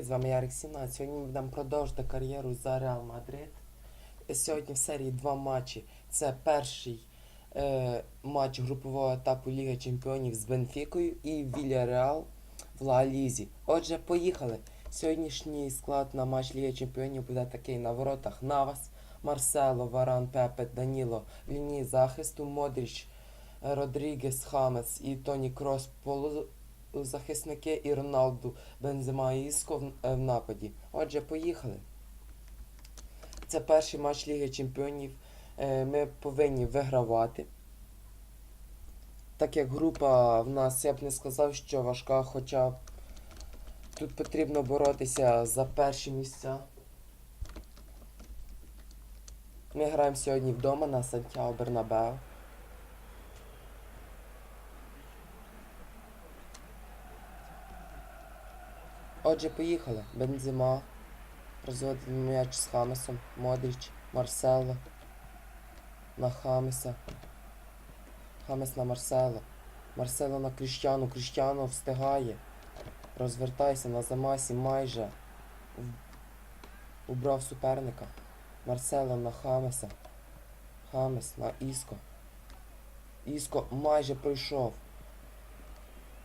Привіт, з вами Ярик 17. Сьогодні ми будемо продовжити кар'єру за Реал Мадрид. Сьогодні в серії два матчі. Це перший е, матч групового етапу Ліги Чемпіонів з Бенфікою і Вілля Реал в Ла Лізі. Отже, поїхали. Сьогоднішній склад на матч Ліги Чемпіонів буде такий на воротах Навас, Марсело, Варан, Пепе, Даніло, лінії захисту, Модріч, Родрігес, Хамес і Тоні Крос полузахисники і Роналду, Бензема і Іско в, е, в нападі. Отже, поїхали. Це перший матч Ліги Чемпіонів. Е, Ми повинні вигравати. Так як група в нас, я б не сказав, що важка, хоча тут потрібно боротися за перші місця. Ми граємо сьогодні вдома на Сантьяго Бернабеу. Отже, поїхали. Бензима. Розводить м'яч з Хамесом. Модріч, Марсело. На Хамеса. Хамес на Марсело. Марсело на Кріштяну. Кріштяну встигає. Розвертайся на замасі майже. Убрав суперника. Марсело на Хамеса. Хамес на Іско. Іско майже пройшов.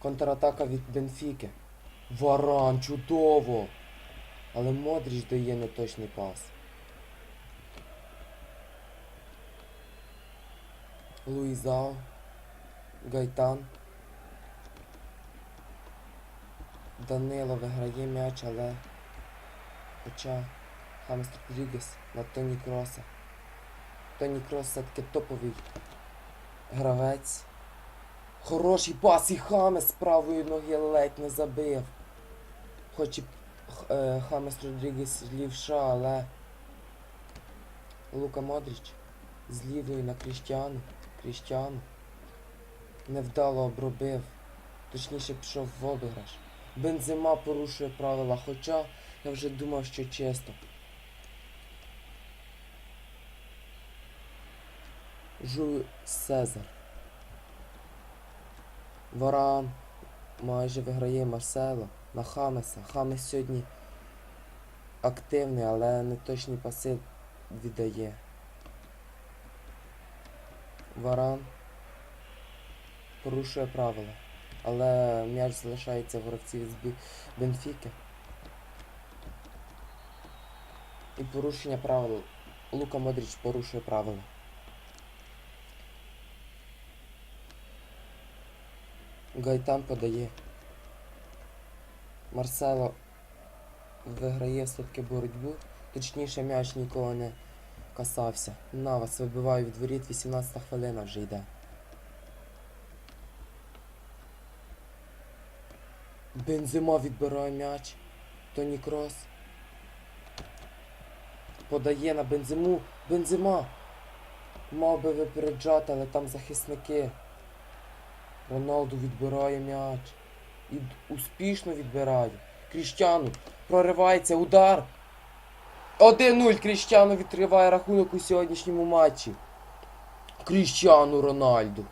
Контратака від Бенфіки. Варан, чудово! Але Модріч дає неточний пас. Луїзао. Гайтан. Данило виграє м'яч, але... Хоча Хамес Родрігес на Тоні Кроса. Тоні Крос все-таки топовий гравець. Хороший пас і Хамес правої ноги ледь не забив. Хоч і е, Хамес Родрігес лівша, але Лука Модріч з лівої на Кріштіану. Кріштіану. Невдало обробив. Точніше пішов в обіграш. Бензима порушує правила, хоча я вже думав, що чисто. Жу Сезар. Варан майже виграє Марсело на Хамеса. Хамес сьогодні активний, але не точні паси віддає. Варан порушує правила. Але м'яч залишається в гравців з Бенфіки. І порушення правил. Лука Модріч порушує правила. Гайтан подає. Марсело виграє все-таки боротьбу. Точніше м'яч нікого не касався. Навас вибиває від воріт, 18 хвилина вже йде. Бензима відбирає м'яч. Тоні Крос. Подає на бензиму. Бензима. Мав би випереджати, але там захисники. Роналду відбирає м'яч. І успішно відбирає. Кріштяну. Проривається удар. 1-0. Кріштяну відкриває рахунок у сьогоднішньому матчі. Кріштяну Рональду.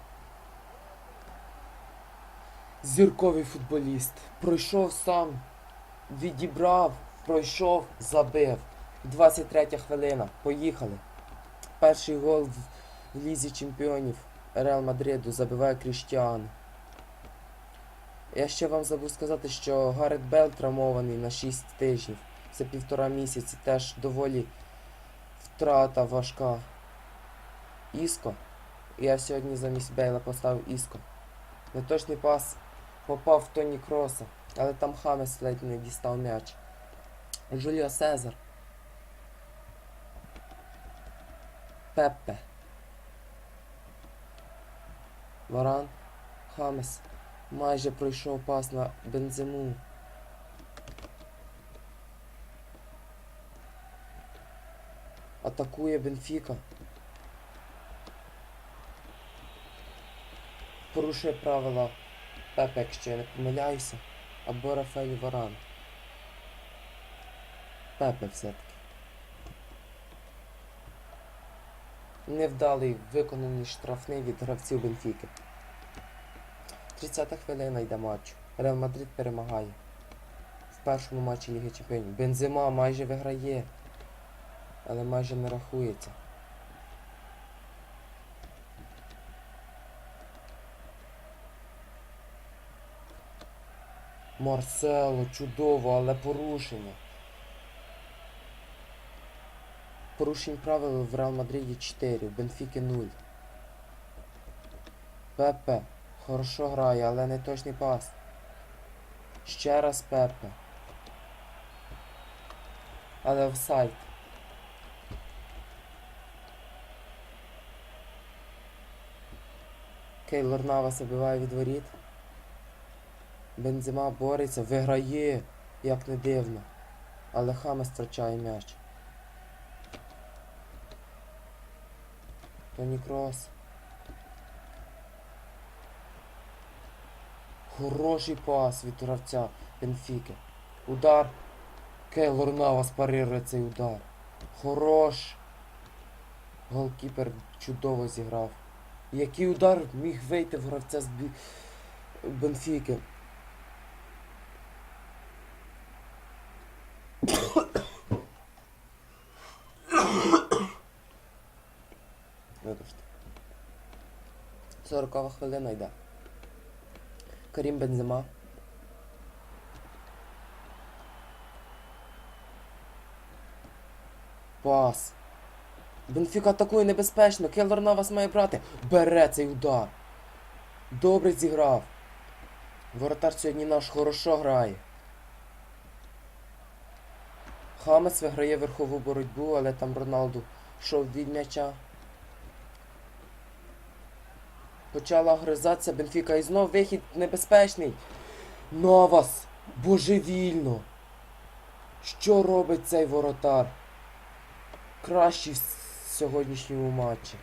Зірковий футболіст. Пройшов сам. Відібрав. Пройшов, забив. 23 хвилина. Поїхали. Перший гол в Лізі Чемпіонів Реал Мадриду забиває Кріштіану. Я ще вам забув сказати, що Гарет Бел травмований на 6 тижнів. Це півтора місяці. Теж доволі втрата важка. Іско. Я сьогодні замість Бейла поставив Іско. Неточний пас попав в Тоні Кроса, але там Хамес ледь не дістав м'яч. Жуліо Сезар. Пеппе. Варан. Хамес. Майже пройшов пас на бензиму. Атакує Бенфіка. Порушує правила Пепе, якщо я не помиляюся. Або Рафаель Варан. Пепе все-таки. Невдалий виконаний штрафний від гравців Бенфіки. 30 хвилина йде матчу. Реал Мадрид перемагає. В першому матчі Ліги Чемпіонів. Бензима майже виграє. Але майже не рахується. Марсело, чудово, але порушення. Порушень правил в Реал Мадриді 4, в Бенфіки 0. Пепе. Хорошо грає, але не точний пас. Ще раз Пепе. Але офсайд. Кейлор Навас забиває від воріт. Бензима бореться, виграє, як не дивно. Але Хамес втрачає м'яч. Тоні Крос. Хороший пас від гравця Бенфіки. Удар. Кейлор Навас парирує цей удар. Хорош. Голкіпер чудово зіграв. Який удар міг вийти в гравця з Бі... Бенфіки. 40 хвилина йде. Карім Бензема. Пас. Бенфіка атакує небезпечно. Келлер Навас має брати. Бере цей удар. Добре зіграв. Воротар сьогодні наш хорошо грає. Хамес виграє верхову боротьбу, але там Роналду йшов від м'яча. Почала гризатися Бенфіка і знов вихід небезпечний. Навас! Божевільно! Що робить цей воротар? Кращий в сьогоднішньому матчі.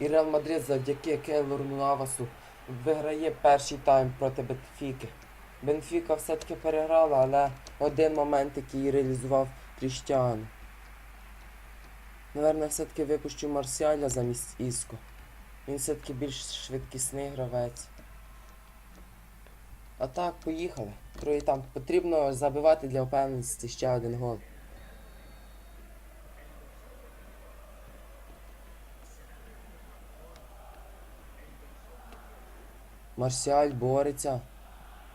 І Реал Мадрид завдяки Кейлору Навасу виграє перший тайм проти Бенфіки. Бенфіка все-таки переграла, але один момент, який реалізував Кріштіану. Наверно, все-таки випущу Марсіаля замість Іско. Він все-таки більш швидкісний гравець. А так, поїхали. Другий там потрібно забивати для впевненості ще один гол. Марсіаль бореться.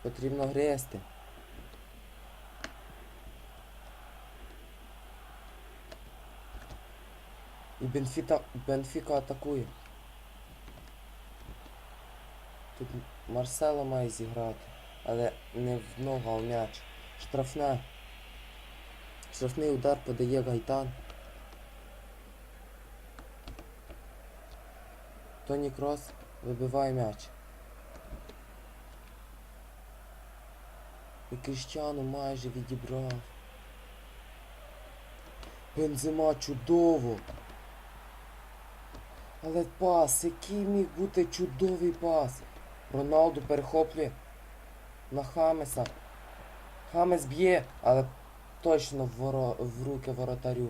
Потрібно грести. І Бенфіта, Бенфіка атакує. Тут Марсело має зіграти, але не в ногу, а в м'яч. Штрафне. Штрафний удар подає Гайтан. Тоні Крос вибиває м'яч. І Кріщану майже відібрав. Бензима чудово. Але пас, який міг бути чудовий пас. Роналду перехоплює на Хамеса. Хамес б'є, але точно в, воро... в руки воротарю.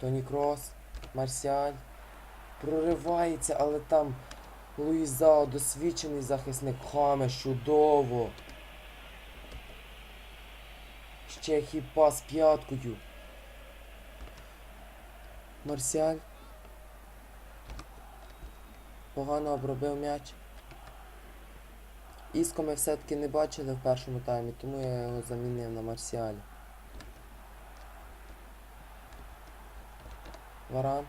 Тоні Крос, Марсіаль. Проривається, але там Луїзао, досвідчений захисник Хамес, чудово. Ще хіпас п'яткою. Марсіаль. Погано обробив м'яч. Іско ми все-таки не бачили в першому таймі, тому я його замінив на Марсіалі. Варан.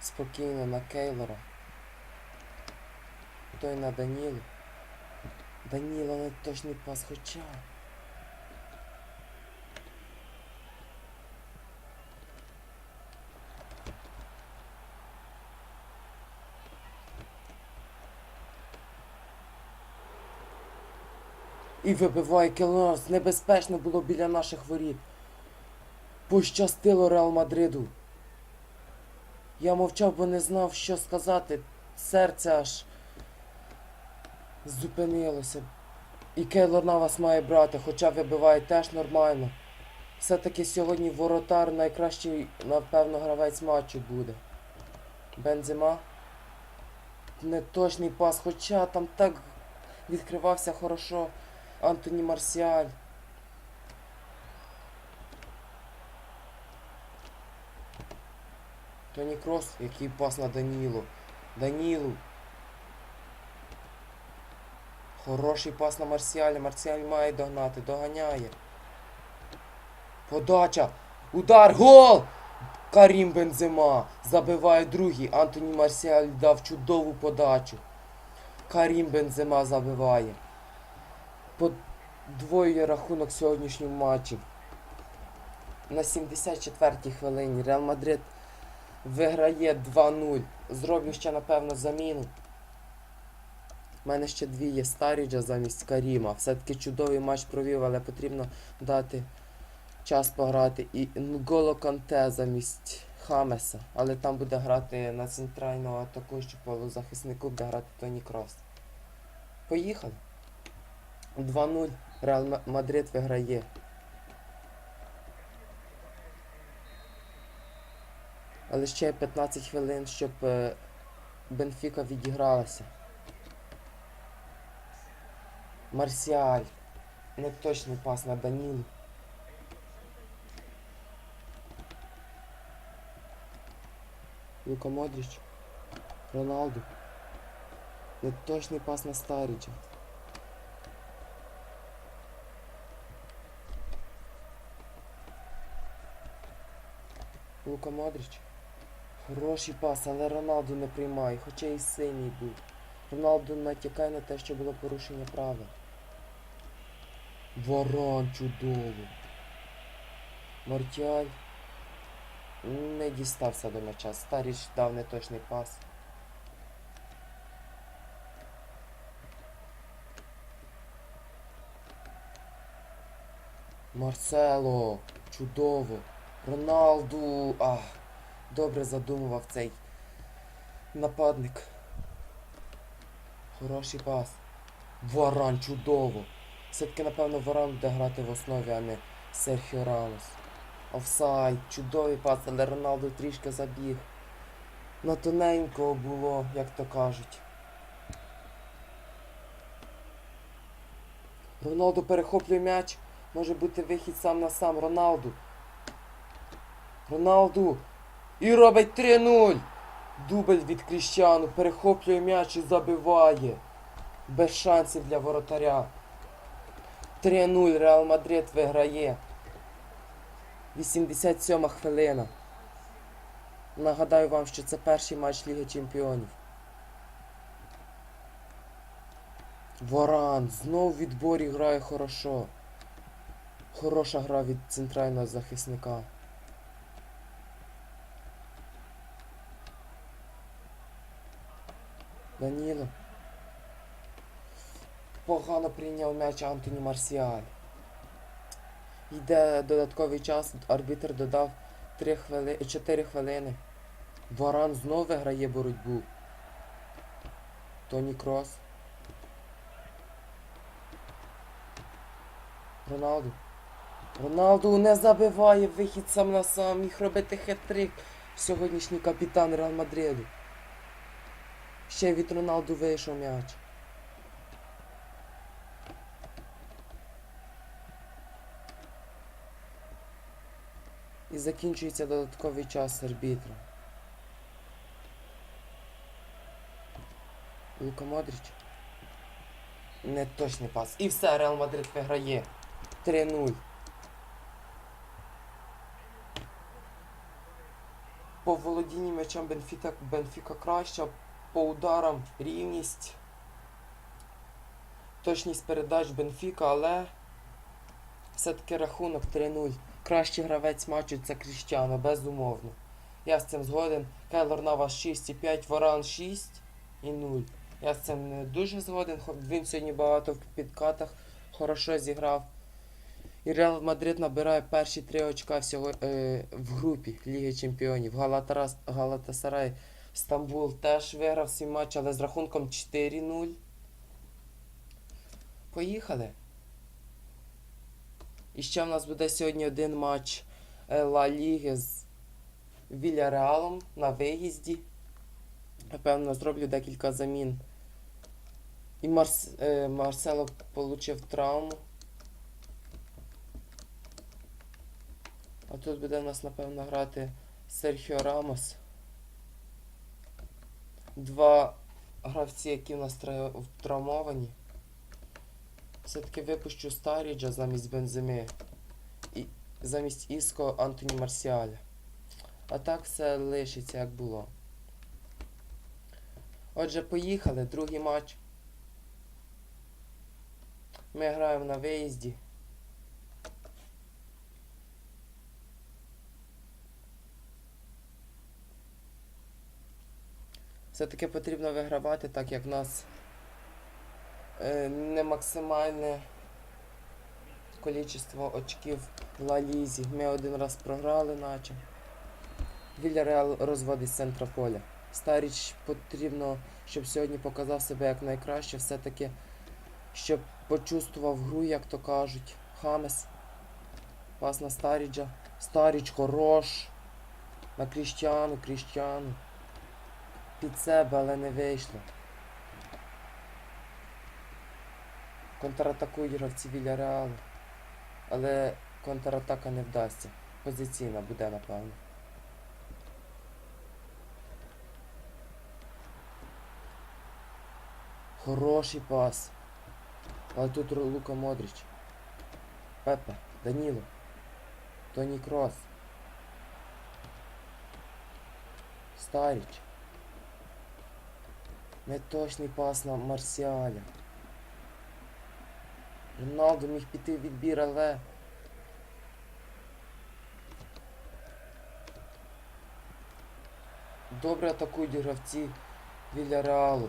Спокійно на Кейлора. Той на Данілу. Даніло не точний пас хоча. І вибиває Келнос. Небезпечно було біля наших воріт. Пощастило Реал Мадриду. Я мовчав, бо не знав, що сказати. Серце аж зупинилося. І Кейлор Навас має брати, хоча вибиває теж нормально. Все-таки сьогодні воротар найкращий, напевно, гравець матчу буде. Бензима. Неточний пас, хоча там так Відкривався хорошо Антоні Марсіаль. Тоні Крос, який пас на Данілу. Данілу. Хороший пас на Марсіаля. Марсіаль має догнати. Доганяє. Подача. Удар. Гол! Карім Бензема забиває другий. Антоні Марсіаль дав чудову подачу. Карім Бензема забиває. Подвоює рахунок сьогоднішнього матчу. На 74-й хвилині Реал Мадрид виграє 2-0. Зроблю ще, напевно, заміну. У мене ще дві є Старіджа замість Каріма. Все-таки чудовий матч провів, але потрібно дати час пограти. І Нголо Канте замість Хамеса. Але там буде грати на центрального атакуючого полузахиснику, буде грати Тоні Крос. Поїхали. 2-0. Реал Мадрид виграє. Але ще 15 хвилин, щоб е, Бенфіка відігралася. Марсіаль. Неточний пас на Данілу. Лука Модріч. Роналду. Неточний пас на Старіджа. Лука Модріч. Хороший пас, але Роналду не приймає, хоча і синій був. Роналду натякає на те, що було порушення правил. Варан чудово. Мартіаль не дістався до м'яча. Старіч дав неточний пас. Марсело, чудово. Роналду. Ах, добре задумував цей нападник. Хороший пас. Варан, чудово. Все-таки, напевно, Варан буде грати в основі, а не Серхіо Рамос. Офсайд, чудовий пас, але Роналду трішки забіг. На тоненького було, як то кажуть. Роналду перехоплює м'яч. Може бути вихід сам на сам. Роналду. Роналду. І робить 3-0. Дубль від Кріщану. Перехоплює м'яч і забиває. Без шансів для воротаря. 3-0 Реал Мадрид виграє. 87 хвилина. Нагадаю вам, що це перший матч Ліги Чемпіонів. Варан знов в відборі грає хорошо. Хороша гра від центрального захисника. Даніло. Погано прийняв м'яч Антоні Марсіаль. Йде додатковий час, арбітр додав 3 хвили... 4 хвилини. Варан знов виграє боротьбу. Тоні Крос. Роналду. Роналду не забиває вихід сам на сам. Міг робити хет-трик. Сьогоднішній капітан Реал Мадриду. Ще від Роналду вийшов м'яч. І закінчується додатковий час арбітра. Лука Модріч. Неточний пас. І все, Реал Мадрид виграє. 3-0. По володінні м'ячем Бенфіка, Бенфіка краща. По ударам рівність. Точність передач Бенфіка, але все-таки рахунок 3-0. Кращий гравець матчу це Кріщано, безумовно. Я з цим згоден. Келлер Навас 6,5, Варан 6 і 0. Я з цим не дуже згоден. Він сьогодні багато в підкатах хорошо зіграв. І Реал Мадрид набирає перші три очка всього е, в групі Ліги Чемпіонів. Галатарас, Галатасарай Стамбул теж виграв свій матч, але з рахунком 4-0. Поїхали. І ще в нас буде сьогодні один матч е, Ла Ліги з Вільяреалом на виїзді. Напевно, зроблю декілька замін. І Марс, е, Марсело отримав травму. А тут буде в нас, напевно, грати Серхіо Рамос. Два гравці, які в нас тра- травмовані. Все-таки випущу Старіджа замість Бенземи. І замість Іско Антоні Марсіаля. А так все лишиться як було. Отже, поїхали. Другий матч. Ми граємо на виїзді. Все-таки потрібно вигравати, так як в нас е, не максимальне кількість очків в Ла Лізі. Ми один раз програли, наче. Вільяреал розводить з центра поля. Старіч потрібно, щоб сьогодні показав себе як найкраще, все-таки, щоб почувствував гру, як то кажуть. Хамес. Пас на Старіджа. Старіч хорош. На Кріштіану, Кріштіану. Під себе, але не вийшло. Контратакують гравці Вільяреалу. Але контратака не вдасться. Позиційна буде, напевно. Хороший пас. Але тут Лука Модріч. Пепе, Даніло. Тоні Крос. Старіч. Неточний пас на Марсіаля. Роналду міг піти в відбір, але. Добре атакують гравці Вільяреалу.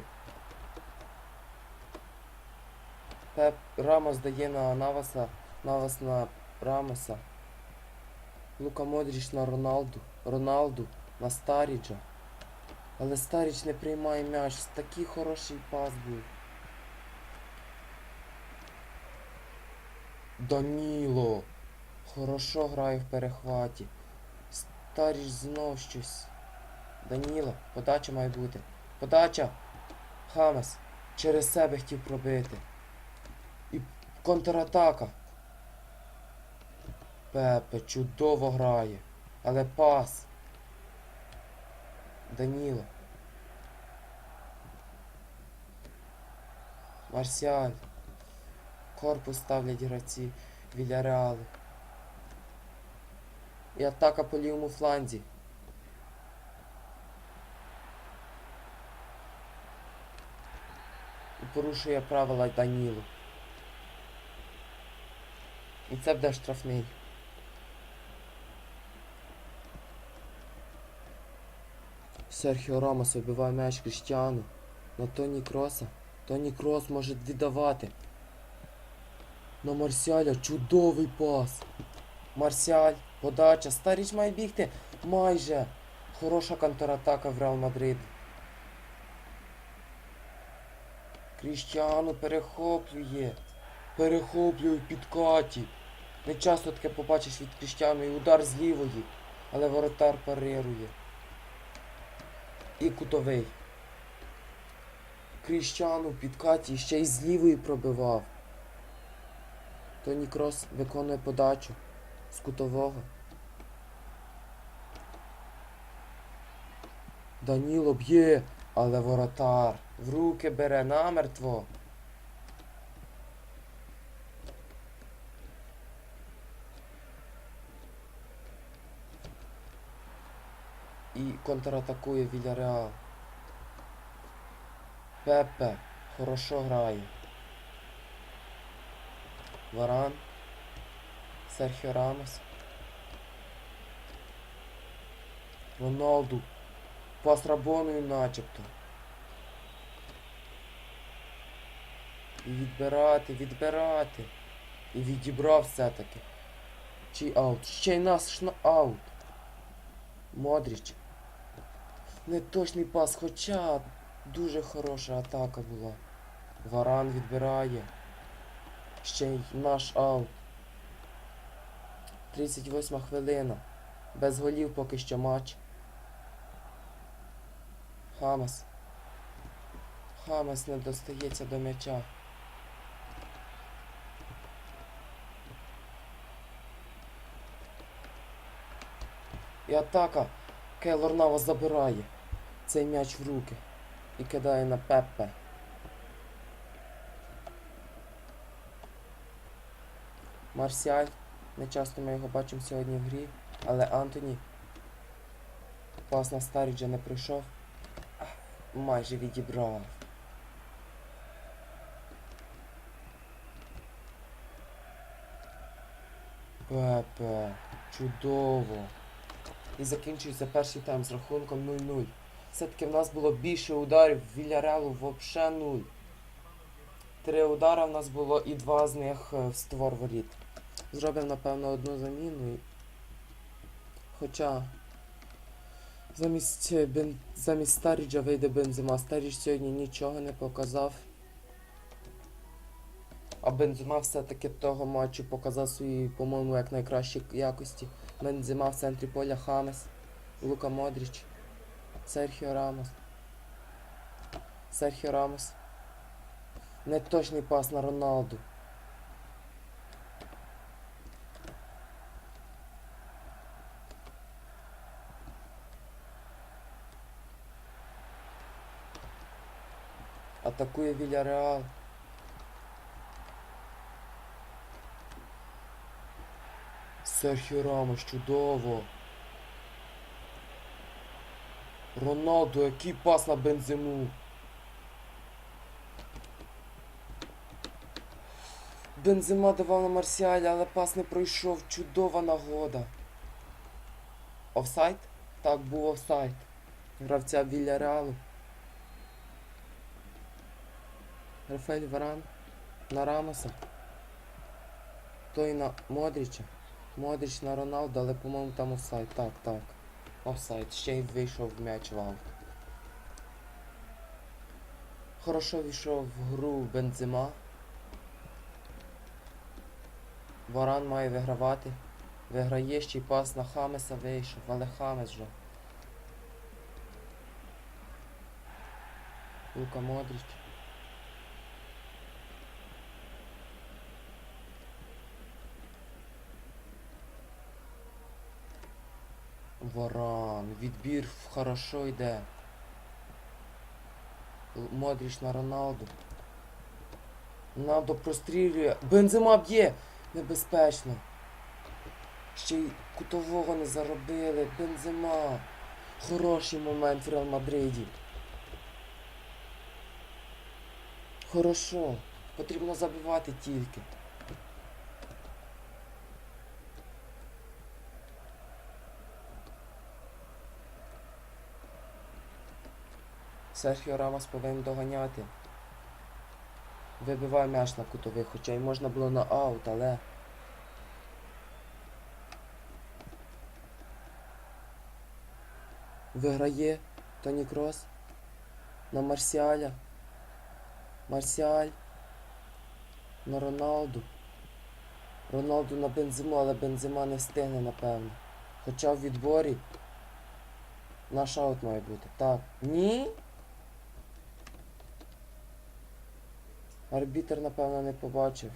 Пеп Рамос дає на Наваса, Навас на Рамоса. Лука Модріч на Роналду. Роналду на Старіджа. Але Старіч не приймає м'яч. Такий хороший пас був. Даніло. Хорошо грає в перехваті. Старіч знов щось. Даніло, подача має бути. Подача. Хамес. Через себе хотів пробити. І контратака. Пепе чудово грає. Але пас. Даніло. Марсіаль. Корпус ставлять гравці Вільяреалу. І атака по лівому фланзі. І порушує правила Даніло. І це буде штрафний. Серхіо Рамос вибиває м'яч Кріштіану. На Тоні Кроса. Тоні Крос може віддавати. На Марсіаля чудовий пас. Марсіаль, подача. Старіч має бігти. Майже. Хороша контратака в Реал Мадрид. Кріштіану перехоплює. Перехоплює в підкаті. Не часто таке побачиш від Кріштіану і удар з лівої. Але воротар парирує. І кутовий. Кріщану підкаті ще й з лівої пробивав. Тоні Крос виконує подачу з кутового. Даніло б'є, але воротар. В руки бере намертво. І контратакує Вільяреал. Пепе хорошо грає. Варан. Серхіо Рамос. Роналду. Пас Рабоною начебто. І відбирати, відбирати. І відібрав все-таки. Чи аут? Ще й нас на аут. Модріч. Неточний пас, хоча дуже хороша атака була. Варан відбирає. Ще й наш аут. 38 хвилина. Без голів поки що матч. Хамас. Хамес не достається до м'яча. І атака. Кейлор Навас забирає цей м'яч в руки і кидає на Пеппе. Марсіаль. Не часто ми його бачимо сьогодні в грі, але Антоні. Пас на Старіджа не прийшов. Майже відібрав. Пепе, чудово. І закінчується перший тайм з рахунком 0-0. Все-таки в нас було більше ударів, в Вільярелу взагалі 0. Три удара в нас було і два з них е, в створ воріт. Зробив, напевно, одну заміну. Хоча замість, е, бен... замість Старіджа вийде Бензима. Старідж сьогодні нічого не показав. А Бензима все-таки того матчу показав свої, по-моєму, як найкращі якості. Бензима в центрі поля Хамес, Лука Модріч, Серхіо Рамос. Серхіо Рамос. Неточний пас на Роналду. Атакує Вільяреал. Серхіо Рамос, чудово. Роналду, який пас на бензиму. Бензима давав на Марсіалі, але пас не пройшов. Чудова нагода. Офсайд? Так, був офсайд. Гравця Вільяреалу. Рафаель Варан на Рамоса. Той на Модріча. Модріч на Роналду, але по-моєму там офсайд. Так, так. Офсайд. Ще й вийшов м'яч в. Хорошо війшов в гру Бензима. Варан має вигравати. Виграє ще й пас на Хамеса вийшов, але Хамес же. Лука Модріч. Варан. Відбір хорошо йде. Модріч на Роналду. Роналдо прострілює. Бензима б'є! Небезпечно. Ще й кутового не заробили. Бензима. Хороший момент в Реал Мадриді. Хорошо. Потрібно забивати тільки. Серхіо Рамос повинен доганяти. Вибиває м'яч на кутових, хоча й можна було на аут, але. Виграє Тоні Крос на Марсіаля. Марсіаль. На Роналду. Роналду на Бензиму, але Бензима не встигне, напевно. Хоча в відборі наш аут має бути. Так. Ні? Арбітер, напевно, не побачив.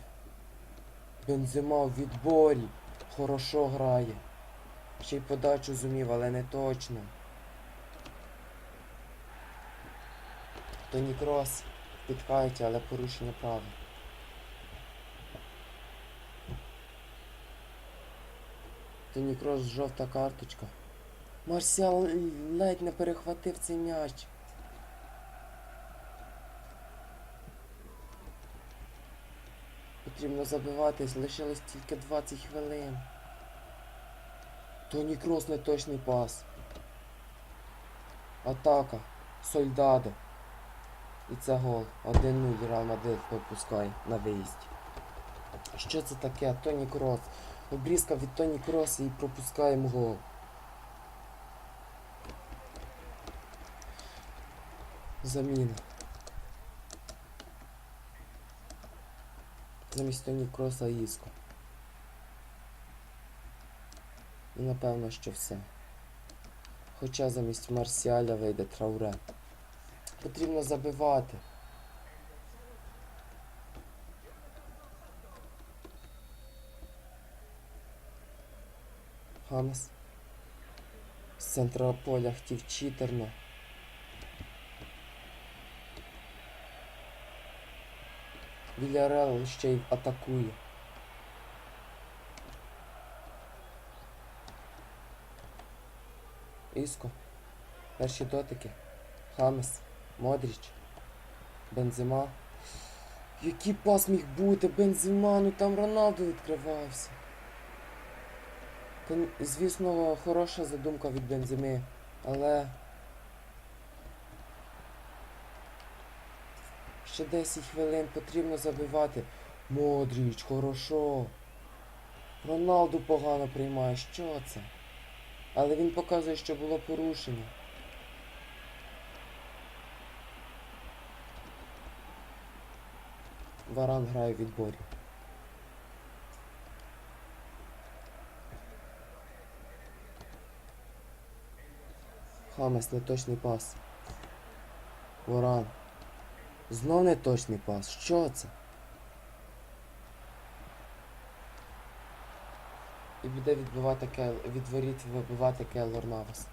Бензима в відборі. Хорошо грає. Ще й подачу зумів, але не точно. Тоні Крос підкається, але порушення права. Тоні Крос жовта карточка. Марсіал ледь не перехватив цей м'яч. Потрібно забиватись, лишилось тільки 20 хвилин. Тоні Крос неточний пас. Атака. Сольдадо. І це гол. 1-0 Реал Мадрид пропускає на виїзді. Що це таке? Тоні Крос. Обрізка від Тоні Кроса і пропускаємо гол. Заміна. Замість Тонікроса Іско. І напевно, що все. Хоча замість Марсіаля вийде Трауре. Потрібно забивати. Хамас. З центрополя хтів Читерна. Вільярел ще й атакує. Іско. Перші дотики. Хамес. Модріч. Бензима. Який пас міг бути? Бензима, ну там Роналду відкривався. Звісно, хороша задумка від Бензими, але. Ще 10 хвилин потрібно забивати. Модріч, хорошо. Роналду погано приймає. Що це? Але він показує, що було порушення. Варан грає в відборі. Хамес, неточний пас. Варан. Знов неточний пас. Що це? І буде відбивати Кел... від воріт вибивати Келлор Навас.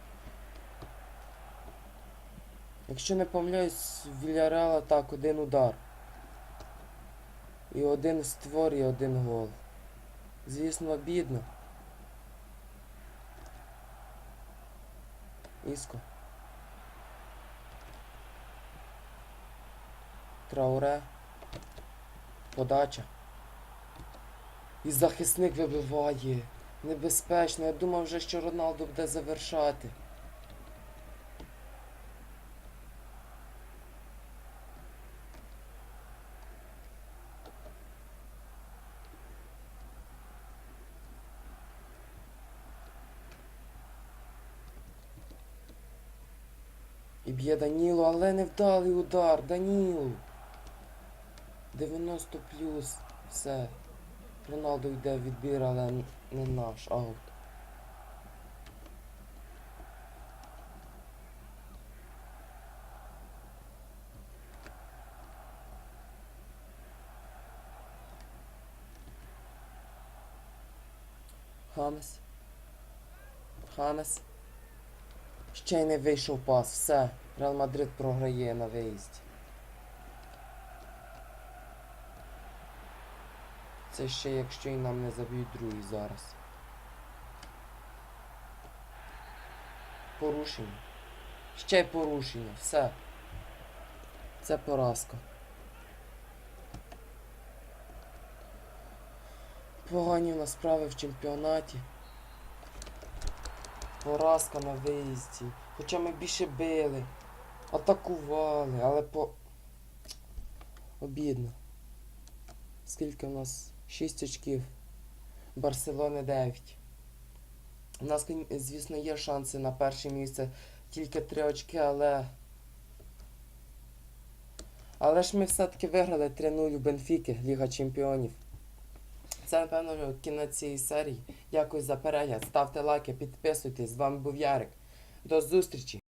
Якщо не помиляюсь, Вільяреала так, один удар. І один створює один гол. Звісно, бідно. Іско. Трауре. Подача. І захисник вибиває. Небезпечно. Я думав вже, що Роналду буде завершати. І б'є Даніло, але невдалий удар. Даніло. 90 плюс. Все. Роналду йде відбір, але не наш аут. Хамес. Хамес. Ще й не вийшов пас. Все. Реал Мадрид програє на виїзді. Це ще якщо і нам не заб'ють другий зараз. Порушення. Ще порушення. Все. Це поразка. Погані в нас справи в чемпіонаті. Поразка на виїзді. Хоча ми більше били, атакували, але по. Обідно. Скільки в нас? 6 очків. Барселони 9. У нас, звісно, є шанси на перше місце. Тільки 3 очки, але. Але ж ми все-таки виграли 3-0 у Бенфіки, Ліга Чемпіонів. Це, напевно, кінець цієї серії. Дякую за перегляд. Ставте лайки, підписуйтесь. З вами був Ярик. До зустрічі!